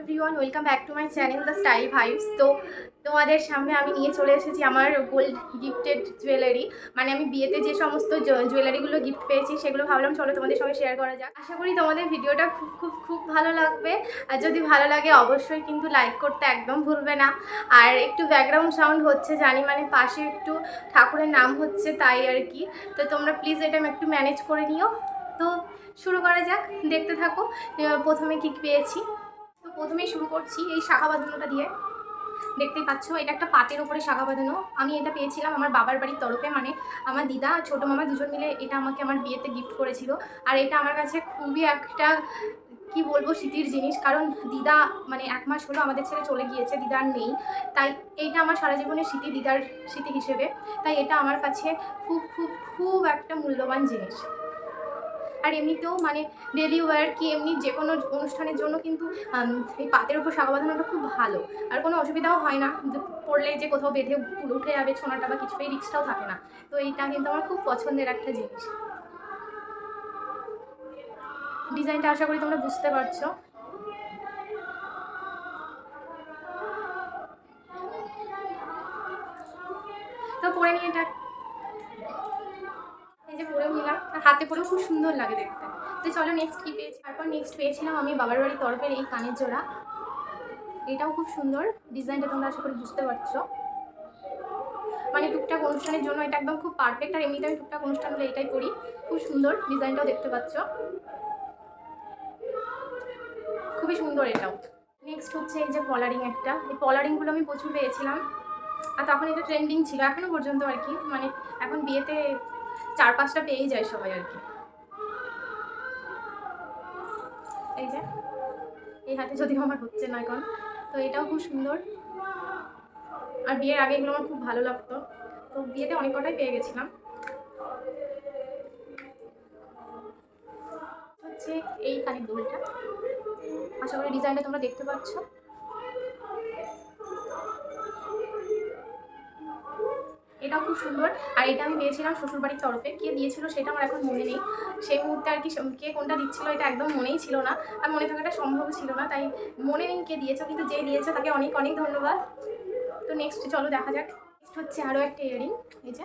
Everyone welcome back to my channel the style vibes তো তোমাদের সামনে আমি নিয়ে চলে এসেছি আমার গোল্ড গিফটেড জুয়েলারি মানে আমি বিয়েতে যে সমস্ত জুয়েলারিগুলো গিফট পেয়েছি, সেগুলো ভাবলাম চলো তোমাদের সঙ্গে শেয়ার করা যাক। আশা করি তোমাদের ভিডিওটা খুব খুব খুব ভালো লাগবে। আর যদি ভালো লাগে, অবশ্যই কিন্তু লাইক করতে একদম ভুলবে না। আর একটু ব্যাকগ্রাউন্ড সাউন্ড হচ্ছে, জানি মানে পাশে একটু ঠাকুরের নাম হচ্ছে তাই আর কি। তো তোমরা প্লিজ এটা একটু ম্যানেজ করে নিও। তো শুরু করা যাক, দেখতে থাকো প্রথমে কী পেয়েছি। প্রথমেই শুরু করছি এই শাখা বাঁধানোটা দিয়ে। দেখতেই পাচ্ছ, এটা একটা পাতের ওপরে শাখা বাঁধানো। আমি এটা পেয়েছিলাম আমার বাবার বাড়ির তরফে মানে আমার দিদা, ছোটো মামা দুজন মিলে এটা আমাকে আমার বিয়েতে গিফট করেছিল। আর এটা আমার কাছে খুবই একটা, কি বলব, স্মৃতির জিনিস। কারণ দিদা মানে এক মাস হলো আমাদের ছেড়ে চলে গিয়েছে দিদার নেই। তাই এইটা আমার সারা জীবনের স্মৃতি দিদার স্মৃতি হিসেবে। তাই এটা আমার কাছে খুব খুব খুব একটা মূল্যবান জিনিস। আর এমনিতেও মানে ডেলি ওয়্যার কি এমনি যে কোনো অনুষ্ঠানের জন্য কিন্তু এই পাতের উপর শাখা বাঁধানোটা খুব ভালো। আর কোনো অসুবিধাও হয় না। পড়লে যে কোথাও বেঁধে উঠে যাবে ছোনাটা বা কিছু এই রিক্সটাও থাকে না। তো এইটা কিন্তু আমার খুব পছন্দের একটা জিনিস। ডিজাইনটা আশা করি তোমরা বুঝতে পারছ। তো পরে নিয়ে এটা এই যে পরেও নিলাম। আর হাতে পরেও খুব সুন্দর লাগে দেখতে। তো চলো নেক্সট কী পেয়েছি? তারপর নেক্সট পেয়েছিলাম আমি বাবার বাড়ির তরফের এই কানের জোড়া। এটাও খুব সুন্দর। ডিজাইনটা তোমরা আশা করি বুঝতে পারছ। মানে টুকটাক অনুষ্ঠানের জন্য এটা একদম খুব পারফেক্ট আর এমনিতে আমি টুকটাক অনুষ্ঠান হলে এটাই করি। খুব সুন্দর ডিজাইনটাও দেখতে পাচ্ছ। খুবই সুন্দর এটাও নেক্সট হচ্ছে এই যে পলারিং একটা। এই পলারিংগুলো আমি প্রচুর পেয়েছিলাম। আর তখন এটা ট্রেন্ডিং ছিল। এখনও পর্যন্ত আর কি। মানে এখন বিয়েতে চার পাঁচটা পেয়েই যায় সবাই আর কি। এই যে, এই হাতে যদিও আমার হচ্ছে না এখন, তো এটাও খুব সুন্দর। আর বিয়ের আগে এগুলো আমার খুব ভালো লাগতো। তো বিয়েতে অনেক কটাই পেয়ে গেছিলাম। হচ্ছে এই কানের দুলটা আশা করি ডিজাইনটা তোমরা দেখতে পাচ্ছ। এটাও খুব সুন্দর। আর এটা আমি পেয়েছিলাম শ্বশুরবাড়ির তরফে। কে দিয়েছিল সেটা আমার এখন মনে নেই। সেই মুহূর্তে আর কি কে কোনটা দিচ্ছিল এটা একদম মনেই ছিল না। আর মনে থাকাটা সম্ভব ছিল না, তাই মনে নেই কে দিয়েছে। কিন্তু যে দিয়েছে তাকে অনেক অনেক ধন্যবাদ। তো নেক্সট চলো দেখা যাক। নেক্সট হচ্ছে আরও একটা ইয়ারিং এই যে।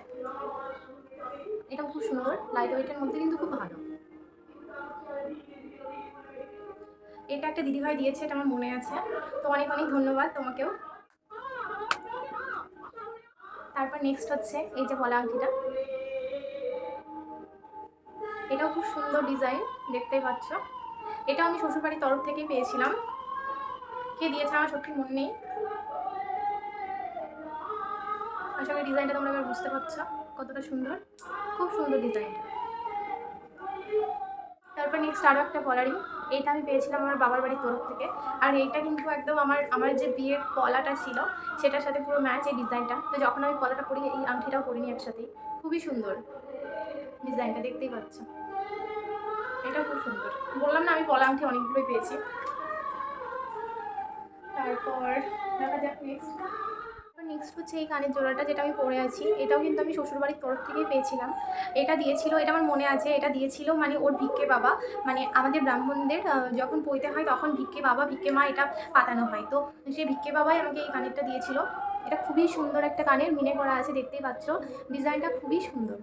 এটাও খুব সুন্দর। লাইট ওয়েটের মধ্যে কিন্তু খুব ভালো। এটা একটা দিদিভাই দিয়েছে, এটা আমার মনে আছে। তো অনেক অনেক ধন্যবাদ তোমাকেও। তারপর নেক্সট হচ্ছে এই যে বলা আংটিটা। এটাও খুব সুন্দর ডিজাইন দেখতেই পাচ্ছ। এটা আমি শ্বশুরবাড়ির তরফ থেকেই পেয়েছিলাম। কে দিয়েছে আমার সত্যি মনে নেই। আশা করি ডিজাইনটা তোমরা এবার বুঝতে পারছ কতটা সুন্দর। খুব সুন্দর ডিজাইন তারপর নেক্সট আরও একটা পলারিং এইটা আমি পেয়েছিলাম আমার বাবার বাড়ির তরফ থেকে। আর এইটা কিন্তু একদম আমার আমার যে বিয়ের পলাটা ছিল, সেটার সাথে পুরো ম্যাচ এই ডিজাইনটা তো যখন আমি পলাটা পরি, এই আংটিটাও পরিনি একসাথেই। খুবই সুন্দর ডিজাইনটা দেখতেই পাচ্ছ। এটা খুব সুন্দর। বললাম না, আমি পলা আংটি অনেকগুলোই পেয়েছি। তারপর দেখা যাক নেক্সট নেক্সট হচ্ছে এই কানের জোড়াটা যেটা আমি পরে আছি, এটাও কিন্তু আমি শ্বশুরবাড়ির তরফ থেকেই পেয়েছিলাম। এটা দিয়েছিল, এটা আমার মনে আছে, এটা দিয়েছিল মানে ওর ভিক্ষে বাবা। মানে আমাদের ব্রাহ্মণদের যখন পইতে হয় তখন ভিক্ষে বাবা, ভিক্ষে মা এটা পাতানো হয়। তো সেই ভিক্ষে বাবাই আমাকে এই কানেরটা দিয়েছিল। এটা খুবই সুন্দর একটা কানের, মিনে করা আছে, দেখতেই পাচ্ছ। ডিজাইনটা খুবই সুন্দর।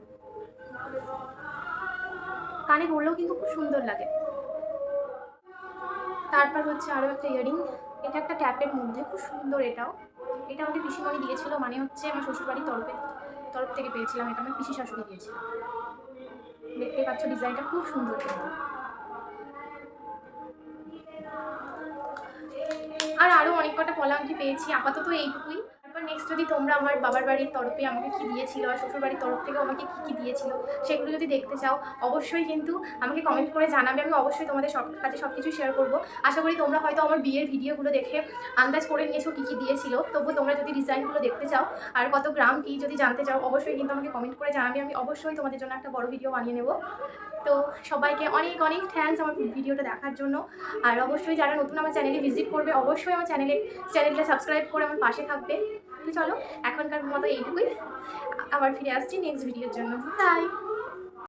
কানে পরলেও কিন্তু খুব সুন্দর লাগে। তারপর হচ্ছে আরও একটা ইয়ারিং। এটা একটা ট্যাপের মধ্যে, খুব সুন্দর এটাও। এটা আমাকে পিসিমণি দিয়েছিল মানে হচ্ছে আমার শ্বশুরবাড়ির তরফে, তরফ থেকে পেয়েছিলাম এটা, আমার পিসি শাশুড়ি দিয়েছিল। দেখতে পাচ্ছ ডিজাইনটা খুব সুন্দর আর আরও অনেক কটা আংটি পেয়েছি, আপাতত এইটুকুই। তারপর নেক্সট যদি তোমরা আমার বাবার বাড়ির তরফে আমাকে কী দিয়েছিল আর শ্বশুর বাড়ির তরফ থেকেও আমাকে কী কী দিয়েছিল, সেগুলো যদি দেখতে চাও, অবশ্যই কিন্তু আমাকে কমেন্ট করে জানাবে। আমি অবশ্যই তোমাদের সব কাছে সব কিছু শেয়ার করব। আশা করি তোমরা হয়তো আমার বিয়ের ভিডিওগুলো দেখে আন্দাজ করে নিয়েছো কী কী দিয়েছিল। তবু তোমরা যদি ডিজাইনগুলো দেখতে চাও আর কত গ্রাম কী যদি জানতে চাও, অবশ্যই কিন্তু আমাকে কমেন্ট করে জানাবে। আমি অবশ্যই তোমাদের জন্য একটা বড় ভিডিও বানিয়ে নেব। তো সবাইকে অনেক অনেক থ্যাঙ্কস আমার ভিডিওটা দেখার জন্য। আর অবশ্যই যারা নতুন আমার চ্যানেলে ভিজিট করবে, অবশ্যই আমার চ্যানেলে চ্যানেলটা সাবস্ক্রাইব করে আমার পাশে থাকবে। চলো এখনকার মতো এইটুকুই। আবার ফিরে আসছি নেক্সট ভিডিওর জন্য। বাই